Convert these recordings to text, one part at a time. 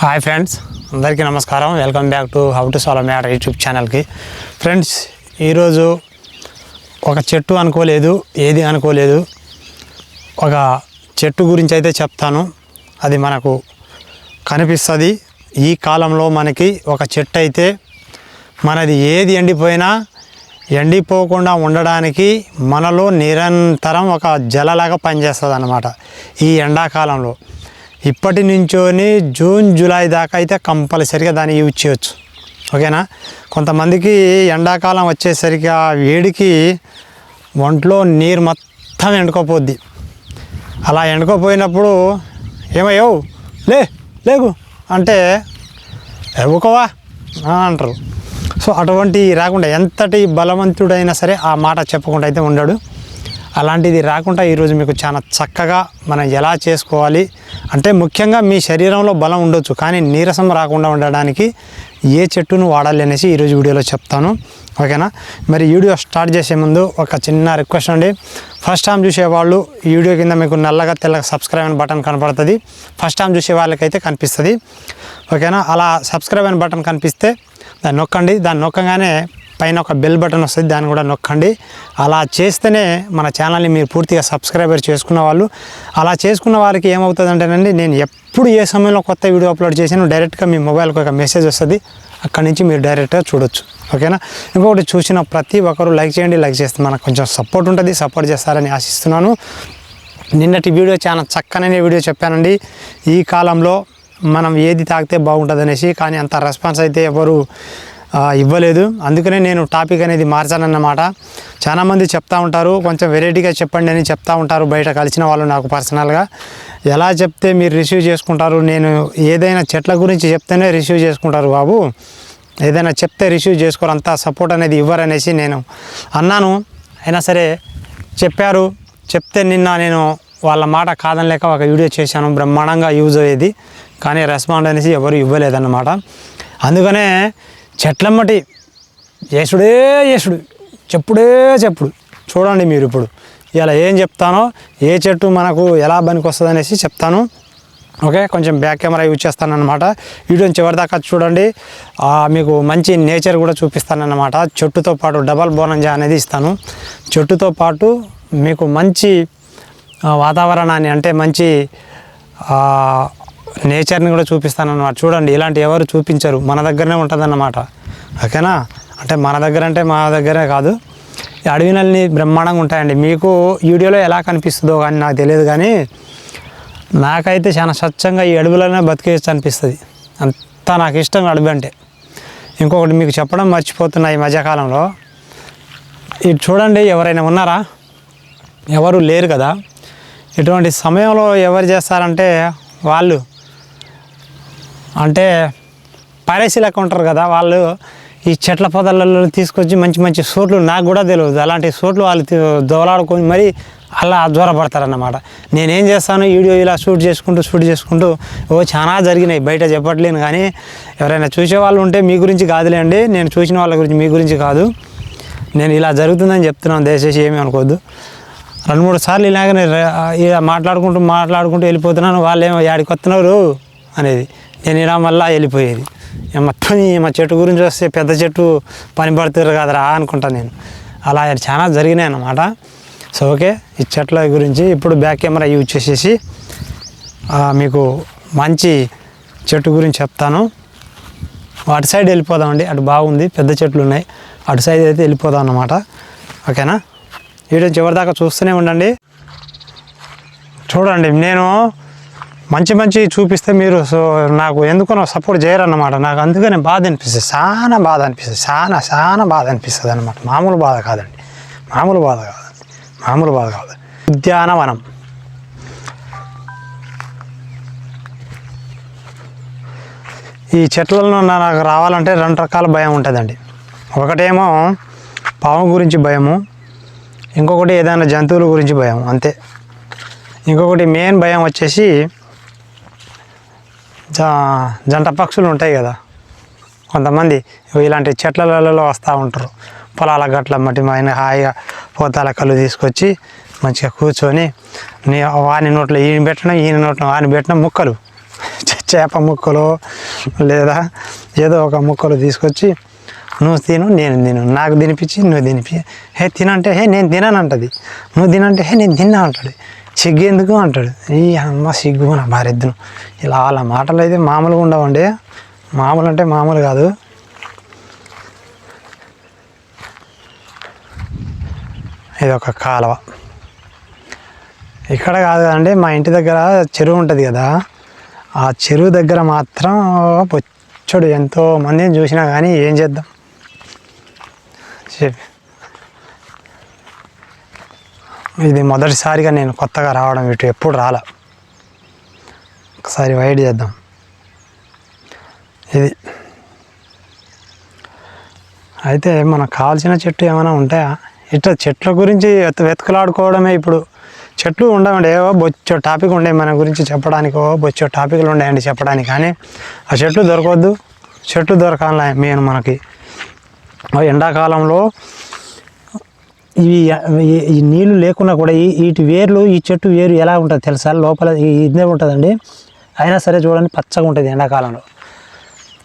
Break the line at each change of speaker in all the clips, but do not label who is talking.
Hi friends అందరికీ నమస్కారం. Welcome back to how to solve matter YouTube ఛానల్కి. Friends ఈరోజు ఒక చెట్టు అనుకోలేదు ఏది అనుకోలేదు. ఒక చెట్టు గురించి అయితే చెప్తాను. అది మనకు కనిపిస్తుంది. ఈ కాలంలో మనకి ఒక చెట్టు అయితే మనది ఏది ఎండిపోయినా ఎండిపోకుండా ఉండడానికి మనలో నిరంతరం ఒక జలలాగా పనిచేస్తుంది అన్నమాట ఈ ఎండాకాలంలో. ఇప్పటి నుంచోని జూన్ జూలై దాకా అయితే కంపల్సరిగా దాన్ని యూజ్ చేయొచ్చు. ఓకేనా? కొంతమందికి ఎండాకాలం వచ్చేసరికి ఆ వేడికి ఒంట్లో నీరు మొత్తం ఎండుకోపోద్ది. అలా ఎండుకోపోయినప్పుడు ఏమయ్యో లే లేకు అంటే ఎవ్వుకోవా అంటారు. సో అటువంటి రాకుండా ఎంతటి బలవంతుడైనా సరే ఆ మాట చెప్పకుండా అయితే ఉండడు. అలాంటిది రాకుండా ఈరోజు మీకు చాలా చక్కగా మనం ఎలా చేసుకోవాలి? అంటే ముఖ్యంగా మీ శరీరంలో బలం ఉండొచ్చు కానీ నీరసం రాకుండా ఉండడానికి ఏ చెట్టును వాడాలి అనేసి ఈరోజు వీడియోలో చెప్తాను. ఓకేనా? మరి వీడియో స్టార్ట్ చేసే ముందు ఒక చిన్న రిక్వెస్ట్ అండి. ఫస్ట్ టైం చూసేవాళ్ళు ఈ వీడియో కింద మీకు నల్లగా తెల్లగా సబ్స్క్రైబ్ అని బటన్ కనపడుతుంది. ఫస్ట్ టైం చూసే వాళ్ళకైతే కనిపిస్తుంది. ఓకేనా? అలా సబ్స్క్రైబ్ అని బటన్ కనిపిస్తే దాన్ని నొక్కండి. దాన్ని నొక్కగానే పైన ఒక బెల్ బటన్ వస్తుంది దాన్ని కూడా నొక్కండి. అలా చేస్తేనే మన ఛానల్ని మీరు పూర్తిగా సబ్స్క్రైబర్ చేసుకున్న వాళ్ళు. అలా చేసుకున్న వారికి ఏమవుతుందంటేనండి నేను ఎప్పుడు ఏ సమయంలో కొత్త వీడియో అప్లోడ్ చేసినా డైరెక్ట్గా మీ మొబైల్కి ఒక మెసేజ్ వస్తుంది. అక్కడి నుంచి మీరు డైరెక్ట్గా చూడొచ్చు. ఓకేనా ఇంకొకటి చూసిన ప్రతి ఒక్కరు లైక్ చేయండి లైక్ చేస్తే మనకు కొంచెం సపోర్ట్ ఉంటుంది సపోర్ట్ చేస్తారని ఆశిస్తున్నాను. నిన్నటి వీడియో చాలా చక్కననే వీడియో చెప్పానండి. ఈ కాలంలో మనం ఏది తాగితే బాగుంటుంది అనేసి కానీ అంత రెస్పాన్స్ అయితే ఎవరు ఇవ్వలేదు. అందుకనే నేను టాపిక్ అనేది మార్చానన్నమాట. చాలామంది చెప్తా ఉంటారు కొంచెం వెరైటీగా చెప్పండి అని చెప్తా ఉంటారు బయట కలిసిన వాళ్ళు నాకు పర్సనల్గా. ఎలా చెప్తే మీరు రిసీవ్ చేసుకుంటారు నేను ఏదైనా చెట్ల గురించి చెప్తేనే రిసీవ్ చేసుకుంటారు బాబు. ఏదైనా చెప్తే రిసీవ్ చేసుకోరు అంత సపోర్ట్ అనేది ఇవ్వరనేసి నేను అన్నాను. అయినా సరే చెప్పారు. చెప్తే నిన్న నేను వాళ్ళ మాట కాదనలేక ఒక వీడియో చేశాను బ్రహ్మాండంగా యూజ్ అయ్యేది. కానీ రెస్పాండ్ అనేసి ఎవరు ఇవ్వలేదన్నమాట. అందుకనే చెట్లమ్మటి. యేసుడే యేసుడు. చెప్పుడే చెప్పుడు. చూడండి మీరు ఇప్పుడు. ఇలా ఏం చెప్తానో ఏ చెట్టు మనకు ఎలా పనికి వస్తుంది అనేసి చెప్తాను. ఓకే కొంచెం బ్యాక్ కెమెరా యూజ్ చేస్తానన్నమాట. వీడియోని చివరిదాకా చూడండి. మీకు మంచి నేచర్ కూడా చూపిస్తానన్నమాట. చెట్టుతో పాటు డబల్ బోనంజా అనేది ఇస్తాను. చెట్టుతో పాటు మీకు మంచి వాతావరణాన్ని అంటే మంచి నేచర్ని కూడా చూపిస్తానన్నమాట. చూడండి ఇలాంటి ఎవరు చూపించరు. మన దగ్గరనే ఉంటుందన్నమాట. ఓకేనా? అంటే మన దగ్గర అంటే మా దగ్గరే కాదు. ఈ అడవినల్ని బ్రహ్మాండంగా ఉంటాయండి. మీకు వీడియోలో ఎలా కనిపిస్తుందో కానీ నాకు తెలియదు కానీ నాకైతే చాలా స్వచ్ఛంగా ఈ అడవులనే బతికేసి అనిపిస్తుంది. అంత నాకు ఇష్టం అడవి అంటే. ఇంకొకటి మీకు చెప్పడం మర్చిపోతున్నా ఈ మధ్యకాలంలో. ఇది చూడండి ఎవరైనా ఉన్నారా? ఎవరు లేరు కదా. ఇటువంటి సమయంలో ఎవరు చేస్తారంటే వాళ్ళు అంటే పైరసీ లెక్క ఉంటారు కదా వాళ్ళు ఈ చెట్ల పొదలలో తీసుకొచ్చి మంచి మంచి సోట్లు నాకు కూడా తెలియదు అలాంటి సోట్లు వాళ్ళు దోలాడుకొని మరి అలా జ్వరపడతారన్నమాట నేనేం చేస్తాను వీడియో ఇలా షూట్ చేసుకుంటూ షూట్ చేసుకుంటూ ఓ చాలా జరిగినాయి. బయట చెప్పట్లేను కానీ ఎవరైనా చూసే వాళ్ళు ఉంటే మీ గురించి కాదులేండి నేను చూసిన వాళ్ళ గురించి మీ గురించి కాదు. నేను ఇలా జరుగుతుందని చెప్తున్నాను దయచేసి ఏమీ అనుకోవద్దు. రెండు మూడు సార్లు ఇలాగనే ఇలా మాట్లాడుకుంటూ మాట్లాడుకుంటూ వెళ్ళిపోతున్నాను. వాళ్ళు ఏమో యాడికి వస్తున్నారు అనేది. నేను ఇలా మళ్ళా వెళ్ళిపోయేది. మొత్తం ఈ మా చెట్టు గురించి వస్తే పెద్ద చెట్టు పని పడుతుంది కదరా అనుకుంటా నేను. అలా చాలా జరిగినాయి అన్నమాట. సో ఓకే ఈ చెట్ల గురించి ఇప్పుడు బ్యాక్ కెమెరా యూజ్ చేసేసి మీకు మంచి చెట్టు గురించి చెప్తాను. అటు సైడ్ వెళ్ళిపోదామండి అటు బాగుంది పెద్ద చెట్లు ఉన్నాయి. అటు సైడ్ అయితే వెళ్ళిపోదాం అన్నమాట. ఓకేనా? వీడియో చివరిదాకా చూస్తూనే ఉండండి. చూడండి నేను మంచి మంచి చూపిస్తే మీరు సో నాకు ఎందుకనో సపోర్ట్ చేయరన్నమాట. నాకు అందుకనే బాధ అనిపిస్తుంది. చాలా బాధ అనిపిస్తుంది. చాలా చాలా బాధ అనిపిస్తుంది అనమాట మామూలు బాధ కాదండి. మామూలు బాధ కాదండి మామూలు బాధ కాదు. ఉద్యానవనం. ఈ చెట్లలో నాకు రావాలంటే రెండు రకాల భయం ఉంటుందండి. ఒకటేమో పాము గురించి భయము. ఇంకొకటి ఏదైనా జంతువుల గురించి భయం. అంతే. ఇంకొకటి మెయిన్ భయం వచ్చేసి జంట పక్షులు ఉంటాయి కదా. కొంతమంది ఇలాంటి చెట్లలో వస్తూ ఉంటారు. పొలాల గట్ల మట్టి ఆయన హాయిగా పోతాల కళ్ళు తీసుకొచ్చి మంచిగా కూర్చొని నీ వాని నోట్లో ఈయన పెట్టడం ఈయన నోట్లో వాని పెట్టిన ముక్కలు. చేప ముక్కలు లేదా ఏదో ఒక ముక్కలు తీసుకొచ్చి నువ్వు తిను నేను తిను. నాకు తినిపించి నువ్వు తినిపి. హే తినంటే హే నేను తినను అంటది నువ్వు తినంటే హే నేను తిన్నా అంటది. సిగ్గు ఎందుకు అంటాడు. ఈ అమ్మ సిగ్గు నా భార్యను ఇలా వాళ్ళ మాటలు అయితే మామూలుగా ఉండవండి. మామూలు అంటే మామూలు కాదు. ఇది ఒక కాలువ. ఇక్కడ కాదు కదండి మా ఇంటి దగ్గర చెరువు ఉంటుంది కదా. ఆ చెరువు దగ్గర మాత్రం పొచ్చుడు ఎంతో మందిని చూసినా కానీ ఏం చేద్దాం? చెప్పి. ఇది మొదటిసారిగా నేను కొత్తగా రావడం ఇటు ఎప్పుడు రాలా. ఒకసారి వైడ్ చేద్దాం. ఇది. అయితే మనకు కావాల్సిన చెట్టు ఏమైనా ఉంటాయా? ఇట్లా చెట్ల గురించి వెత- వెతుకులాడుకోవడమే ఇప్పుడు. చెట్లు ఉండవండి. ఏవో బొచ్చో టాపిక్ ఉండే మన గురించి చెప్పడానికో బొచ్చో టాపిక్లు ఉండేయండి చెప్పడానికి. కానీ ఆ చెట్లు దొరకవద్దు. చెట్లు దొరకాలి మెయిన్ మనకి. ఎండాకాలంలో ఇవి ఈ- నీళ్ళు లేకున్నా కూడా ఈ వీటి వేర్లు ఈ చెట్టు వేరు ఎలా ఉంటుంది తెలుసా? లోపల ఇదే ఉంటుందండి. అయినా సరే చూడండి పచ్చగా ఉంటుంది ఎండాకాలంలో.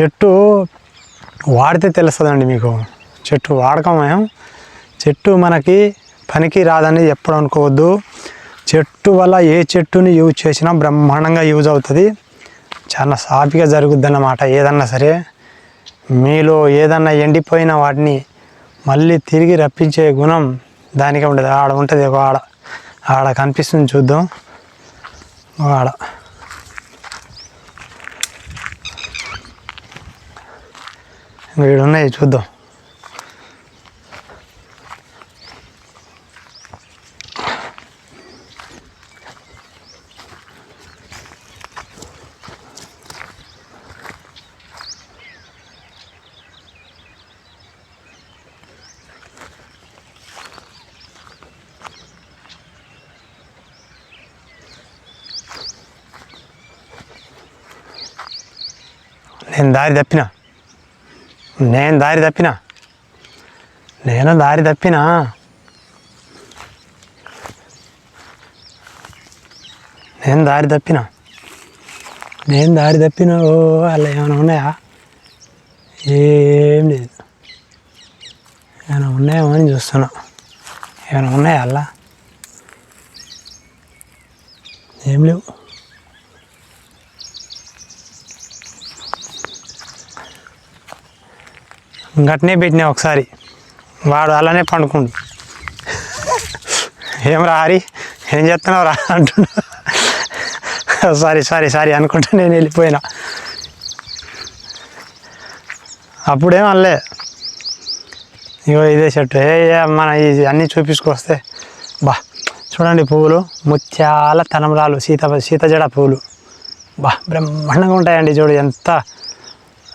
చెట్టు వాడితే తెలుస్తుందండి మీకు. చెట్టు వాడకమే చెట్టు మనకి పనికి రాదని ఎప్పుడు అనుకోవద్దు. చెట్టు వల్ల ఏ చెట్టుని యూజ్ చేసినా బ్రహ్మాండంగా యూజ్ అవుతుంది. చాలా సాఫీగా జరుగుద్ది అన్నమాట ఏదన్నా సరే మీలో ఏదన్నా ఎండిపోయిన వాటిని మళ్ళీ తిరిగి రప్పించే గుణం దానికే ఉండదు. ఆడ ఉంటుంది ఒక ఆడ. ఆడ కనిపిస్తుంది చూద్దాం. ఒక ఆడ. వీడు ఉన్నాయి చూద్దాం. నేను దారి తప్పిన? నేను దారి తప్పిన? నేను దారి తప్పిన? నేను దారి తప్పిన? నేను దారి తప్పిన? ఓ అలా ఏమైనా ఉన్నాయా? ఏం లేదు. ఏమైనా ఉన్నాయేమో అని చూస్తున్నా. ఏమైనా ఉన్నాయా అలా? ఏం లేవు. గట్నే పెట్టినా ఒకసారి. వాడు అలానే పండుకుండు. ఏం రా హరి? ఏం చేస్తున్నావు రా అంటున్నా. సారీ సారీ సారీ అనుకుంటా నేను వెళ్ళిపోయినా. అప్పుడేం అనలే. ఇగో ఇదే చెట్టు ఏ మన ఇది అన్నీ చూపించుకొస్తే. బా చూడండి పువ్వులు. ముత్యాల తనమరాలు సీత సీత జడ పువ్వులు. బా బ్రహ్మాండంగా ఉంటాయండి చూడు ఎంత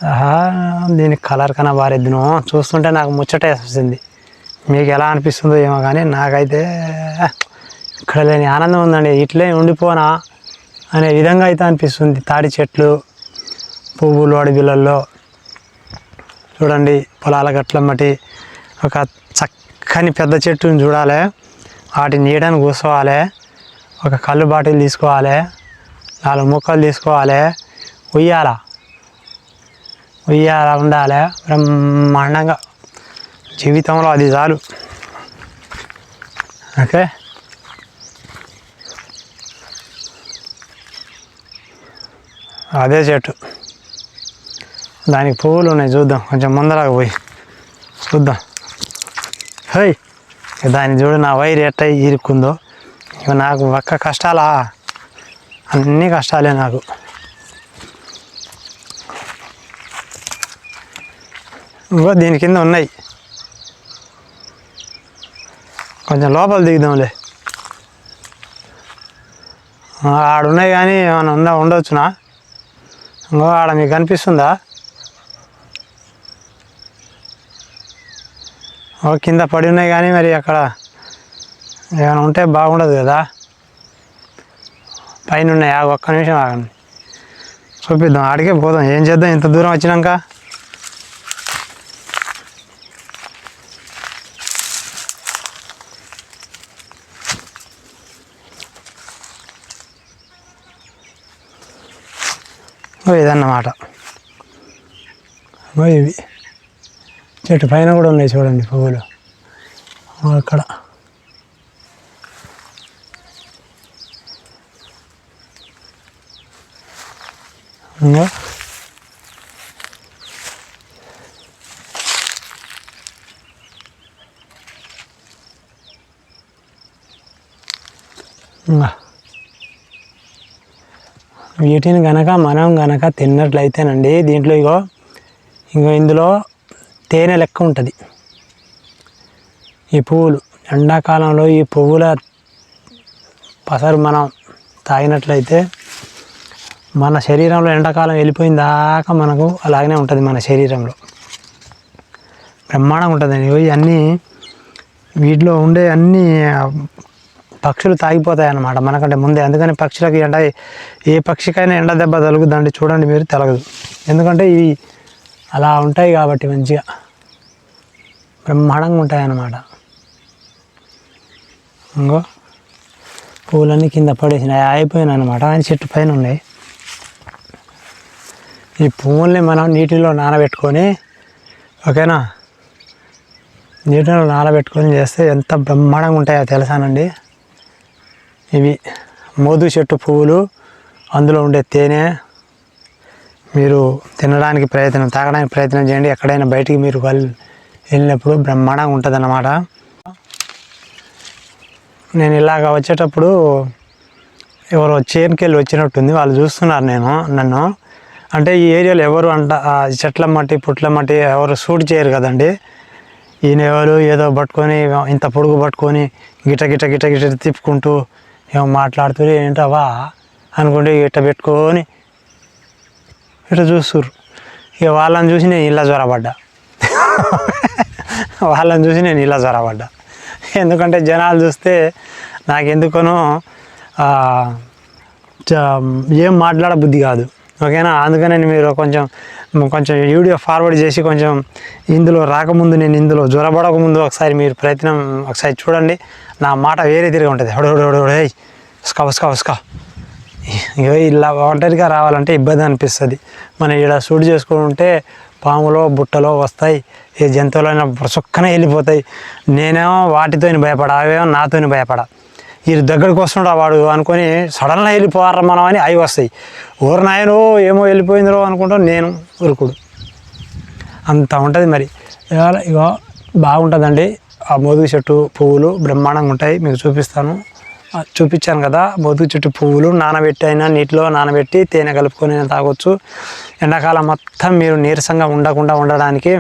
ఆహా, దీని కలర్ కన్నా బారెద్దును చూస్తుంటే నాకు ముచ్చట వేసింది మీకు ఎలా అనిపిస్తుందో ఏమో కానీ నాకైతే ఇక్కడ లేని ఆనందం ఉందండి. ఇట్లే ఉండిపోనా అనే విధంగా అయితే అనిపిస్తుంది. తాడి చెట్లు పువ్వులు అడవిలలో చూడండి పొలాల గట్ల మటి ఒక చక్కని పెద్ద చెట్టుని చూడాలి. వాటి నీడని కూసుకోవాలి ఒక కళ్ళు బాటిల్ తీసుకోవాలి. నాలుగు ముక్కలు తీసుకోవాలి. ఉయ్యాల. ఉయ్యాల ఉండాలి. బ్రహ్మాండంగా. జీవితంలో అది చాలు. ఓకే? అదే చెట్టు. దానికి పువ్వులు ఉన్నాయి చూద్దాం. కొంచెం ముందరకు పోయి. చూద్దాం. హై దాన్ని చూడు నా వైర్ ఎట్ట ఇరుక్కుందో. ఇక నాకు ఒక్క కష్టాలా? అన్ని కష్టాలే నాకు. ఇంకో దీని కింద ఉన్నాయి. కొంచెం లోపల దిగుదాంలే. ఆ, ఆడ ఉన్నాయి కానీ ఏమైనా ఉందా? ఉండవచ్చునా ఇంకో ఆడ మీకు కనిపిస్తుందా? ఓ కింద పడి ఉన్నాయి కానీ మరి అక్కడ ఏమైనా ఉంటే బాగుండదు కదా. పైన ఉన్నాయి. ఒక్క నిమిషం ఆగండి. చూపిద్దాం. ఆడికే పోదాం. ఏం చేద్దాం? ఇంత దూరం వచ్చినాక. ఇదన్నమాట. ఇవి. చెట్టు పైన కూడా ఉన్నాయి చూడండి పువ్వులు. అక్కడ. ఇంకా? వీటిని గనక మనం గనక తిన్నట్లయితేనండి దీంట్లో ఇగో ఇంకో ఇందులో తేనె లెక్క ఉంటుంది. ఈ పువ్వులు ఎండాకాలంలో ఈ పువ్వుల పసరు మనం తాగినట్లయితే మన శరీరంలో ఎండాకాలం వెళ్ళిపోయిన దాకా మనకు అలాగనే ఉంటుంది మన శరీరంలో. బ్రహ్మాండంగా ఉంటుందండి. ఇవన్నీ వీటిలో ఉండే అన్ని పక్షులు తాగిపోతాయి అన్నమాట మనకంటే ముందే. అందుకని పక్షులకి ఎండ ఏ పక్షికైనా ఎండ దెబ్బ తలుగుదండి చూడండి మీరు తెలగదు. ఎందుకంటే ఇవి అలా ఉంటాయి కాబట్టి మంచిగా. బ్రహ్మాండంగా ఉంటాయి అన్నమాట ఇంకో పూలన్నీ కింద పడేసినాయి అయిపోయినాయి అనమాట ఆయన చెట్టు పైన ఉన్నాయి. ఈ పువ్వుల్ని మనం నీటిలో నానబెట్టుకొని ఓకేనా? నీటిలో నానబెట్టుకొని చేస్తే ఎంత బ్రహ్మాండంగా ఉంటాయో తెలుసానండి. ఇవి మోదు చెట్టు పువ్వులు. అందులో ఉండే తేనె మీరు తినడానికి ప్రయత్నం తాగడానికి ప్రయత్నం చేయండి. ఎక్కడైనా బయటికి మీరు వెళ్ళి వెళ్ళినప్పుడు బ్రహ్మాండంగా ఉంటుంది అన్నమాట నేను ఇలాగ వచ్చేటప్పుడు ఎవరో చేనుకెళ్ళి వచ్చినట్టుంది. వాళ్ళు చూస్తున్నారు నేను నన్ను. అంటే ఈ ఏరియాలో ఎవరు అంట చెట్ల మట్టి పుట్ల మట్టి ఎవరు షూట్ చేయరు కదండి. ఈయన ఎవరు ఏదో పట్టుకొని ఇంత పొడుగు పట్టుకొని గిట గిట గిట గిట తిప్పుకుంటూ ఏమో మాట్లాడుతురు ఏంటవా అనుకుంటే ఇట్ట పెట్టుకొని ఇట్లా చూస్తుర్రు. ఇక వాళ్ళని చూసి నేను ఇలా జ్వరపడ్డా. వాళ్ళని చూసి నేను ఇలా జ్వరపడ్డా. ఎందుకంటే జనాలు చూస్తే నాకు ఎందుకనో చ- ఏం మాట్లాడ బుద్ధి కాదు. ఓకేనా? అందుకనే మీరు కొంచెం కొంచెం వీడియో ఫార్వర్డ్ చేసి కొంచెం ఇందులో రాకముందు నేను ఇందులో జ్వరపడకముందు ఒకసారి మీరు ప్రయత్నం ఒకసారి చూడండి. నా మాట వేరే తిరిగి ఉంటుంది. హడోడోడోడే ఉస్కా ఉస్కా ఉస్కా ఇగో ఇలా ఒంటరిగా రావాలంటే ఇబ్బంది అనిపిస్తుంది. మనం ఇక్కడ షూట్ చేసుకుంటే పాములో బుట్టలో వస్తాయి. ఏ జంతువులైనా సుక్కనే వెళ్ళిపోతాయి. నేనేమో వాటితోని భయపడ అవేమో నాతో భయపడ. వీరు దగ్గరికి వస్తుంటా వాడు అనుకొని సడన్గా వెళ్ళిపోవారా మనం అని అవి వస్తాయి. ఊరు నాయనో ఏమో వెళ్ళిపోయిందిరో అనుకుంటాం నేను ఉరుకుడు అంత ఉంటుంది మరి. ఇగో బాగుంటుందండి. ఆ మోదుగు చెట్టు పువ్వులు బ్రహ్మాండంగా ఉంటాయి. మీకు చూపిస్తాను. చూపించాను కదా మోదుగు చెట్టు పువ్వులు నానబెట్టి అయినా నీటిలో నానబెట్టి తేనె కలుపుకొని తాగొచ్చు. ఎండాకాలం మొత్తం మీరు నీరసంగా ఉండకుండా ఉండడానికి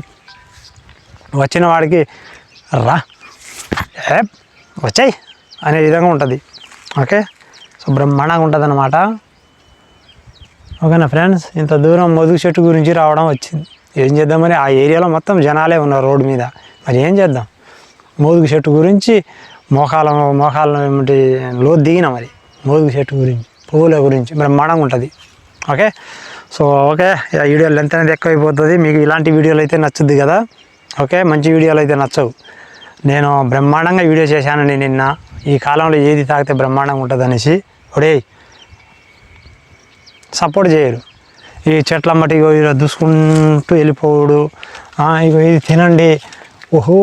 వచ్చిన వాడికి రా. ఏ వచ్చాయి. అనే విధంగా ఉంటుంది. ఓకే? సో బ్రహ్మాండంగా ఉంటుంది అనమాట ఓకేనా ఫ్రెండ్స్? ఇంత దూరం మధుగు చెట్టు గురించి రావడం వచ్చింది. ఏం చేద్దామని ఆ ఏరియాలో మొత్తం జనాలే ఉన్నారు రోడ్డు మీద. మరి ఏం చేద్దాం? మోదుగు చెట్టు గురించి మోకాల మోకాల ఏమిటి లో దిగిన మరి. మోదుగు చెట్టు గురించి పువ్వుల గురించి బ్రహ్మాండంగా ఉంటుంది. Okay? So okay video length అనేది ఎక్కువైపోతుంది. మీకు ఇలాంటి వీడియోలు అయితే నచ్చుద్ది కదా. ఓకే? మంచి వీడియోలు అయితే నచ్చవు. నేను బ్రహ్మాండంగా వీడియో చేశానండి నిన్న. ఈ కాలంలో ఏది తాగితే బ్రహ్మాండంగా ఉంటుంది అనేసి ఒడే సపోర్ట్ చేయరు. ఈ చెట్ల మట్టి ఇలా దూసుకుంటూ వెళ్ళిపోవుడు. ఇగో ఇది తినండి. ఓహో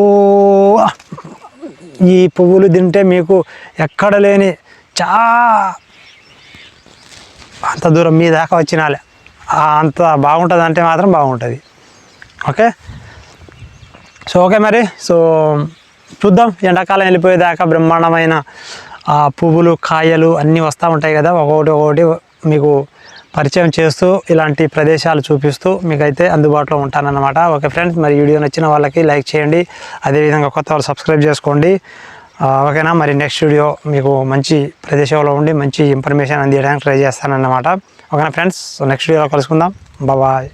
ఈ పువ్వులు తింటే మీకు ఎక్కడ లేని చా అంత దూరం మీ దాకా వచ్చినాలే. అంత బాగుంటుంది అంటే మాత్రం బాగుంటుంది. ఓకే? సో ఓకే మరి. సో చూద్దాం. ఎండాకాలం వెళ్ళిపోయేదాకా బ్రహ్మాండమైన ఆ పువ్వులు కాయలు అన్నీ వస్తూ ఉంటాయి కదా. ఒక్కొక్కటి ఒక్కొక్కటి మీకు పరిచయం చేస్తూ ఇలాంటి ప్రదేశాలు చూపిస్తూ మీకైతే అందుబాటులో ఉంటానన్నమాట. ఓకే ఫ్రెండ్స్ మరి వీడియో నచ్చిన వాళ్ళకి లైక్ చేయండి. అదేవిధంగా కొత్త వాళ్ళు సబ్స్క్రైబ్ చేసుకోండి. ఓకేనా? మరి నెక్స్ట్ వీడియో మీకు మంచి ప్రదేశంలో ఉండి మంచి ఇన్ఫర్మేషన్ అందించడానికి ట్రై చేస్తానన్నమాట. ఓకేనా ఫ్రెండ్స్? నెక్స్ట్ వీడియోలో కలుసుకుందాం. బాబాయ్